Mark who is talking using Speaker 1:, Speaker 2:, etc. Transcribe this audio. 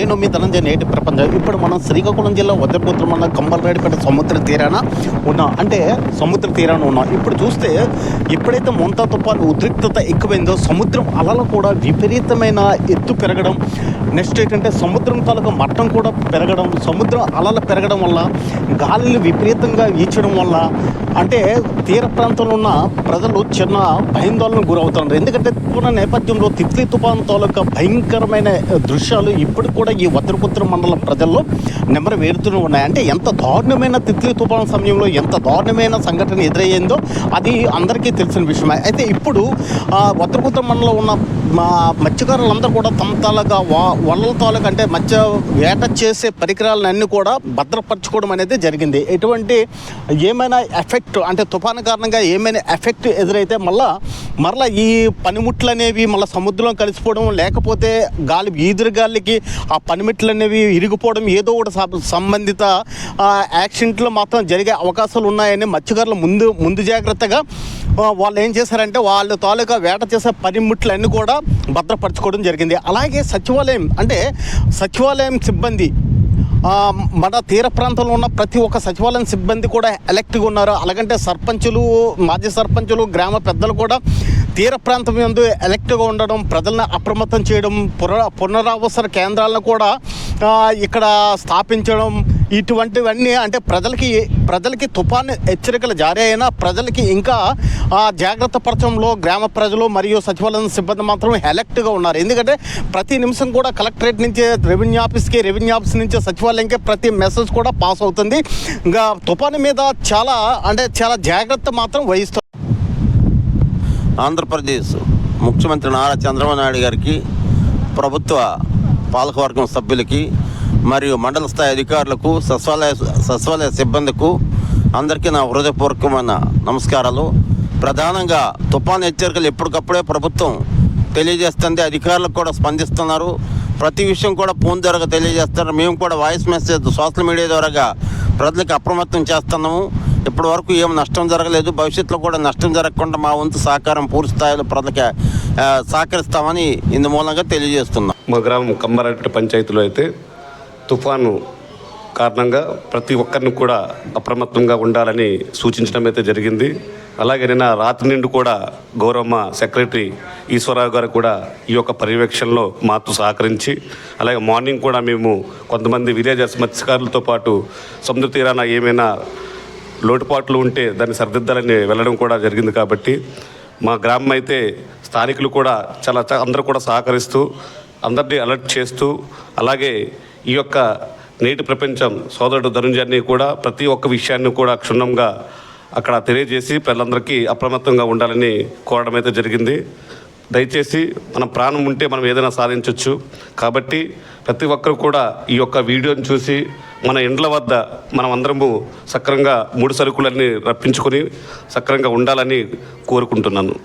Speaker 1: నేను మీ ధనంజయ నేటి ప్రపంచం. ఇప్పుడు మనం శ్రీకాకుళం జిల్లా వద్దపుత్రం మన కంబలరాడిపేట సముద్ర తీరాన ఉన్నాం. అంటే సముద్ర తీరాన ఉన్నాం. ఇప్పుడు చూస్తే ఎప్పుడైతే మొంతా తుఫాను ఉద్రిక్తత ఎక్కువైందో సముద్రం అలలు కూడా విపరీతమైన ఎత్తు పెరగడం నెక్స్ట్ ఏంటంటే సముద్రం తాలూకా మట్టం కూడా పెరగడం సముద్రం అలలు పెరగడం వల్ల గాలిని విపరీతంగా వీచడం వల్ల అంటే తీర ప్రాంతంలో ఉన్న ప్రజలు చిన్న భయాందోళనకు గురవుతున్నారు. ఎందుకంటే తుఫాను నేపథ్యంలో తిత్లీ తుఫాను తాలూకా భయంకరమైన దృశ్యాలు ఇప్పటికి కూడా ఈ ఉత్తరపుత్ర మండలం ప్రజల్లో నెమరు వేరుతూనే ఉన్నాయి. అంటే ఎంత దారుణమైన తిత్లీ తుఫాను సమయంలో ఎంత దారుణమైన సంఘటన ఎదురయ్యిందో అది అందరికీ తెలిసిన విషయమే. అయితే ఇప్పుడు ఆ, ఉత్తరపుత్ర మండలంలో ఉన్న మా మత్స్యకారులందరూ కూడా తమ తాలూకా వా వలల తాలూకు అంటే మత్స్య వేట చేసే పరికరాలన్నీ కూడా భద్రపరచుకోవడం అనేది జరిగింది. ఎటువంటి ఏమైనా ఎఫెక్ట్ అంటే తుఫాను కారణంగా ఏమైనా ఎఫెక్ట్ ఎదురైతే మళ్ళీ మరలా ఈ పనిముట్లు అనేవి మళ్ళీ సముద్రం కలిసిపోవడం లేకపోతే గాలి ఈదురు గాలికి ఆ పనిముట్లు అనేవి ఇరిగిపోవడం ఏదో ఒకటి సంబంధిత యాక్సిడెంట్లు మాత్రం జరిగే అవకాశాలు ఉన్నాయని మత్స్యకారులు ముందు ముందు జాగ్రత్తగా వాళ్ళు ఏం చేశారంటే వాళ్ళ తాలూకా వేట చేసే పనిముట్లన్నీ కూడా భద్రపరచుకోవడం జరిగింది. అలాగే సచివాలయం అంటే సచివాలయం సిబ్బంది మన తీర ప్రాంతంలో ఉన్న ప్రతి ఒక్క సచివాలయం సిబ్బంది కూడా ఎలక్ట్గా ఉన్నారు. అలాగంటే సర్పంచులు మాజీ సర్పంచులు గ్రామ పెద్దలు కూడా తీర ప్రాంతం యందు ఎలక్ట్గా ఉండడం ప్రజలను అప్రమత్తం చేయడం పునర పునరావసర కేంద్రాలను కూడా ఇక్కడ స్థాపించడం ఇటువంటివన్నీ అంటే ప్రజలకి ప్రజలకి తుఫాను హెచ్చరికలు జారీ అయినా ప్రజలకి ఇంకా జాగ్రత్త పరచడంలో గ్రామ ప్రజలు మరియు సచివాలయం సిబ్బంది మాత్రం ఎలక్ట్గా ఉన్నారు. ఎందుకంటే ప్రతి నిమిషం కూడా కలెక్టరేట్ నుంచి రెవెన్యూ ఆఫీస్కి రెవెన్యూ ఆఫీస్ నుంచి సచివాలయంకి ప్రతి మెసేజ్ కూడా పాస్ అవుతుంది. ఇంకా తుఫాను మీద చాలా అంటే చాలా జాగ్రత్త మాత్రం వహిస్తారు
Speaker 2: ఆంధ్రప్రదేశ్ ముఖ్యమంత్రి నారా చంద్రబాబు నాయుడు గారికి ప్రభుత్వ పాలకవర్గం సభ్యులకి మరియు మండల స్థాయి అధికారులకు సచివాలయ సచివాలయ సిబ్బందికు అందరికీ నా హృదయపూర్వకమైన నమస్కారాలు. ప్రధానంగా తుఫాన్ హెచ్చరికలు ఎప్పటికప్పుడే ప్రభుత్వం తెలియజేస్తుంది. అధికారులకు కూడా స్పందిస్తున్నారు. ప్రతి విషయం కూడా ఫోన్ ద్వారా తెలియజేస్తారు మేము కూడా వాయిస్ మెసేజ్ సోషల్ మీడియా ద్వారాగా ప్రజలకు అప్రమత్తం చేస్తున్నాము. ఇప్పటి వరకు ఏం నష్టం జరగలేదు. భవిష్యత్తులో కూడా నష్టం జరగకుండా మా వంతు సహకారం పూర్తి స్థాయిలో ప్రజలకి సహకరిస్తామని ఇందు మూలంగా తెలియజేస్తున్నాం.
Speaker 3: మా గ్రామం కమ్మారెడ్డి పంచాయతీలో అయితే తుఫాను కారణంగా ప్రతి ఒక్కరిని కూడా అప్రమత్తంగా ఉండాలని సూచించడం అయితే జరిగింది. అలాగే నిన్న రాత్రి నుండి కూడా గౌరవమ్మ సెక్రటరీ ఈశ్వరరావు గారు కూడా ఈ యొక్క పర్యవేక్షణలో మాతో సహకరించి అలాగే మార్నింగ్ కూడా మేము కొంతమంది విలేజర్స్ మత్స్యకారులతో పాటు సముద్ర తీరాన ఏమైనా లోటుపాట్లు ఉంటే దాన్ని సరిదిద్దాలని వెళ్ళడం కూడా జరిగింది కాబట్టి మా గ్రామం అయితే స్థానికులు కూడా చాలా అందరూ కూడా సహకరిస్తూ అందరినీ అలర్ట్ చేస్తూ అలాగే ఈ యొక్క నేటి ప్రపంచం సోదరుడు ధనుంజాన్ని కూడా ప్రతి ఒక్క విషయాన్ని కూడా క్షుణ్ణంగా అక్కడ తెలియజేసి ప్రజలందరికీ అప్రమత్తంగా ఉండాలని కోరడం అయితే జరిగింది. దయచేసి మన ప్రాణం ఉంటే మనం ఏదైనా సాధించవచ్చు కాబట్టి ప్రతి ఒక్కరు కూడా ఈ యొక్క వీడియోని చూసి మన ఇండ్ల వద్ద మనం అందరము సక్రంగా మూడు సరుకులన్నీ రప్పించుకొని సక్రంగా ఉండాలని కోరుకుంటున్నాను.